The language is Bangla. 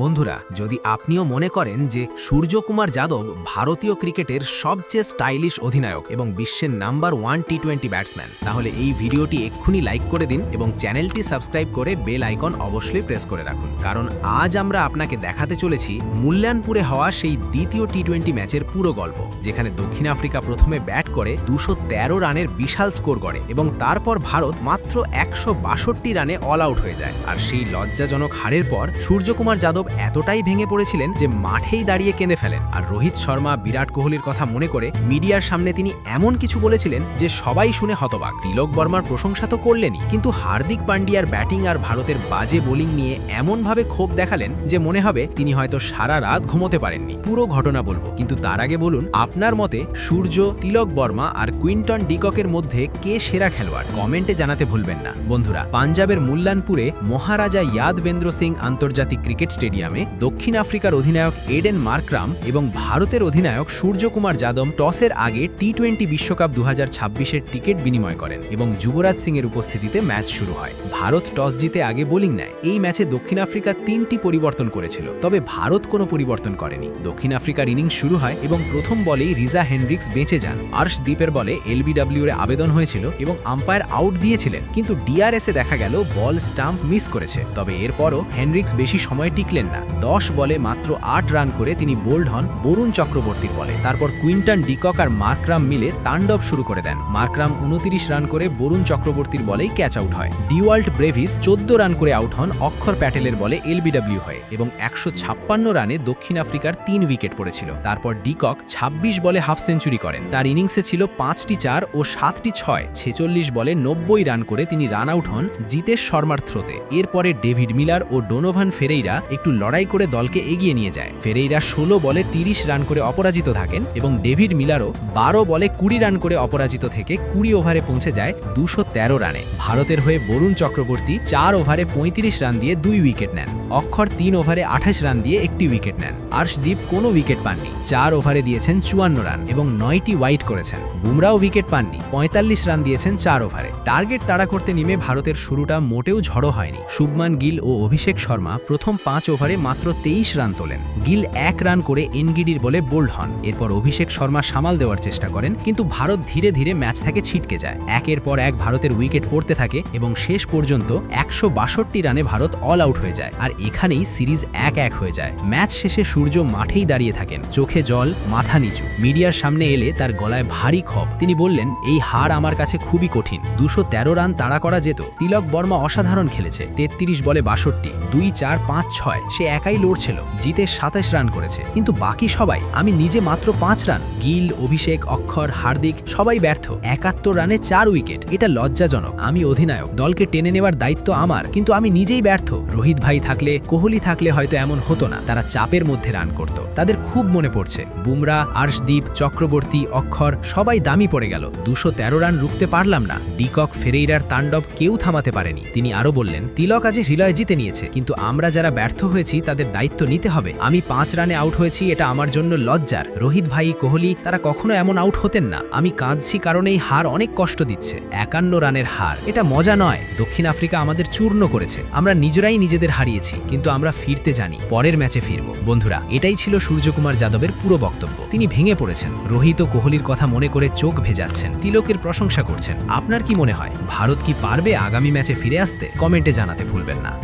বন্ধুরা, যদি আপনিও মনে করেন যে সূর্যকুমার যাদব ভারতীয় ক্রিকেটের সবচেয়ে স্টাইলিশ অধিনায়ক এবং বিশ্বের number one T twenty batsman, তাহলে এই ভিডিওটি এক্ষুনি লাইক করে দিন এবং চ্যানেলটি সাবস্ক্রাইব করে বেল আইকন অবশ্যই প্রেস করে রাখুন। কারণ আজ আমরা আপনাকে দেখাতে চলেছি মূল্যায়নপুরে হওয়া সেই দ্বিতীয় টি টোয়েন্টি ম্যাচের পুরো গল্প, যেখানে দক্ষিণ আফ্রিকা প্রথমে ব্যাট করে দুশো রানের বিশাল স্কোর করে এবং তারপর ভারত মাত্র একশো বাষট্টি রানে অল আউট হয়ে যায়। আর সেই লজ্জাজনক হারের পর সূর্যকুমার যাদব এতটাই ভেঙে পড়েছিলেন যে মাঠেই দাঁড়িয়ে কেঁদে ফেলেন। আর রোহিত শর্মা, বিরাট কোহলির কথা মনে করে মিডিয়ার সামনে তিনি এমন কিছু বলেছিলেন যে সবাই শুনে হতবাক। তিলক বর্মার প্রশংসা তো করলেনই, কিন্তু হার্দিক পান্ডিয়ার ব্যাটিং আর ভারতের বাজে বোলিং নিয়ে এমনভাবে ক্ষোভ দেখালেন যে মনে হবে তিনি হয়তো সারা রাত ঘুমোতে পারেননি। পুরো ঘটনা বলব, কিন্তু তার আগে বলুন, আপনার মতে সূর্য, তিলক বর্মা আর কুইন্টন ডিককের মধ্যে কে সেরা খেলোয়াড়? কমেন্টে জানাতে ভুলবেন না। বন্ধুরা, পাঞ্জাবের মুল্লানপুরে মহারাজা ইয়াদবেন্দ্র সিং আন্তর্জাতিক ক্রিকেট স্টেডিয়ামে দক্ষিণ আফ্রিকার অধিনায়ক এডেন মার্করাম এবং ভারতের অধিনায়ক সূর্যকুমার যাদব টসের আগে টি টোয়েন্টি বিশ্বকাপ দু হাজার টিকিট বিনিময় করেন এবং যুবরাজ সিংয়ের উপস্থিতিতে ম্যাচ শুরু হয়। ভারত টস জিতে আগে বোলিং নেয়। এই ম্যাচে দক্ষিণ আফ্রিকা তিনটি পরিবর্তন করেছিল, তবে ভারত কোনো পরিবর্তন করেনি। দক্ষিণ আফ্রিকার ইনিংস শুরু হয় এবং প্রথম বলেই রিজা হেনরিক্স বেঁচে যান। আর্শদীপের বলে এলবিডব্লিউ এর আবেদন হয়েছিল এবং আম্পায়ার আউট দিয়েছিলেন, কিন্তু ডিআরএসে দেখা গেল বল স্টাম্প মিস করেছে। তবে এরপরও হেনরিক্স বেশি সময় টিকলেন না। দশ বলে মাত্র আট রান করে তিনি বোল্ড হন বরুণ চক্রবর্তীর বলে। তারপর কুইন্টন ডিকক আর মার্করাম মিলে তাণ্ডব শুরু করে দেন। মার্করাম উনতিরিশ রান করে বরুণ চক্রবর্তীর বলেই ক্যাচ আউট হয়। ডিওয়াল্ট ব্রেভিস চোদ্দ রান করে আউট হন অক্ষর প্যাটেলের বলে এলবিডব্লিউ হয় এবং একশো ছাপ্পান্ন রানে দক্ষিণ আফ্রিকার তিন উইকেট পড়েছিল। তারপর ডিকক ২৬ বলে হাফ সেঞ্চুরি করেন। তার ইনিংসে ছিল পাঁচটি চার ও সাতটি ছয়। ছেচল্লিশ বলে নব্বই রান করে তিনি রান আউট হন জিতেশ শর্মার থ্রোতে। এরপরে ডেভিড মিলার ও ডোনোভান ফেরেইরা একটু লড়াই করে দলকে এগিয়ে নিয়ে যায়। ফেরেইরা ষোলো বলে তিরিশ রান করে অপরাজিত থাকেন এবং ডেভিড মিলারও বারো বলে কুড়ি রান করে অপরাজিত থেকে কুড়ি ওভারে পৌঁছে যায় দুশো রানে। ভারতের হয়ে বরুণ চক্রবর্তী চার ওভারে ৩৫ রান দিয়ে দুই উইকেট নেন। অক্ষর তিন ওভারে আঠাশ রান দিয়ে একটি উইকেট নেন। আর্শদীপ কোনো উইকেট পাননি। চার ওভারে দিয়েছেন চুয়ান্ন রান এবং নয়টি ওয়াইট করেছেন। বুমরাও উইকেট পাননি। পঁয়তাল্লিশ রান দিয়েছেন চার ওভারে। টার্গেট তাড়া করতে নেমে ভারতের শুরুটা মোটেও ঝড়ো হয়নি। শুভমান গিল ও অভিষেক শর্মা প্রথম পাঁচ ওভারে মাত্র তেইশ রান তোলেন। গিল এক রান করে এনগিডির বলে বোল্ড হন। এরপর অভিষেক শর্মা সামাল দেওয়ার চেষ্টা করেন, কিন্তু ভারত ধীরে ধীরে ম্যাচ থেকে ছিটকে যায়। একের পর এক ভারতের উইকেট পড়তে থাকে এবং শেষ পর্যন্ত একশো বাষট্টি রানে ভারত অল আউট হয়ে যায়। আর এখানেই সিরিজ এক এক হয়ে যায়। ম্যাচ শেষে সূর্য মাঠেই দাঁড়িয়ে থাকেন। চোখে জল, মাথা নিচু। মিডিয়ার সামনে এলে তার গলায় ভারী ক্ষোভ। তিনি বললেন, এই হার আমার কাছে খুবই কঠিন। দুশো রান তাড়া করা যেত। তিলক বর্মা অসাধারণ খেলেছে। তেত্রিশ বলে বাষট্টি। দুই, চার, পাঁচ, ছয়। সে একাই লড়ছিল। জিতে সাতাশ রান করেছে। কিন্তু বাকি সবাই, আমি নিজে মাত্র পাঁচ রান। গিল, অভিষেক, অক্ষর, হার্দিক, সবাই ব্যর্থ। একাত্তর রানে চার উইকেট। এটা লজ্জাজনক। আমি অধিনায়ক। দলকে টেনে নেওয়ার দায়িত্ব আমার। কিন্তু আমি নিজেই ব্যর্থ। রোহিত ভাই থাকলে কোহলি থাকলে হয়তো এমন হতো না। তারা চাপের মধ্যে রান করত। তাদের খুব মনে পড়ছে। বুমরা, আর্শদীপ, চক্রবর্তী, অক্ষর সবাই দামি পড়ে গেল। দুশো রান রুখতে পারলাম না। ডিকক, ফেরেইরার, তাণ্ডব কেউ থামাতে পারেনি। তিনি আরও বললেন, তিলক আজ হৃদয় জিতে নিয়েছে, কিন্তু আমরা যারা ব্যর্থ হয়েছি, তাদের দায়িত্ব নিতে হবে। আমি পাঁচ রানে আউট হয়েছি, এটা আমার জন্য লজ্জার। রোহিত ভাই, কোহলি, তারা কখনো এমন আউট হতেন না। আমি কাঁদছি কারণ এই হার অনেক কষ্ট দিচ্ছে। একান্ন রানের হার, এটা মজা নয়। দক্ষিণ আফ্রিকা আমাদের চূর্ণ করেছে। আমরা নিজেরাই নিজেদের হারিয়েছি। কিন্তু আমরা ফিরতে জানি, পরের ম্যাচে ফিরব। বন্ধুরা, এটাই ছিল সূর্যকুমার যাদবের পুরো বক্তব্য। তিনি ভেঙে পড়েছেন। রোহিত কোহলির কথা মনে করে চোখ ভেজাচ্ছেন। তিলকের প্রশংসা করছেন। আপনার কি মনে হয়, ভারত কি পারবে আগামী ম্যাচে ফিরে আসতে? কমেন্টে জানাতে ভুলবেন না।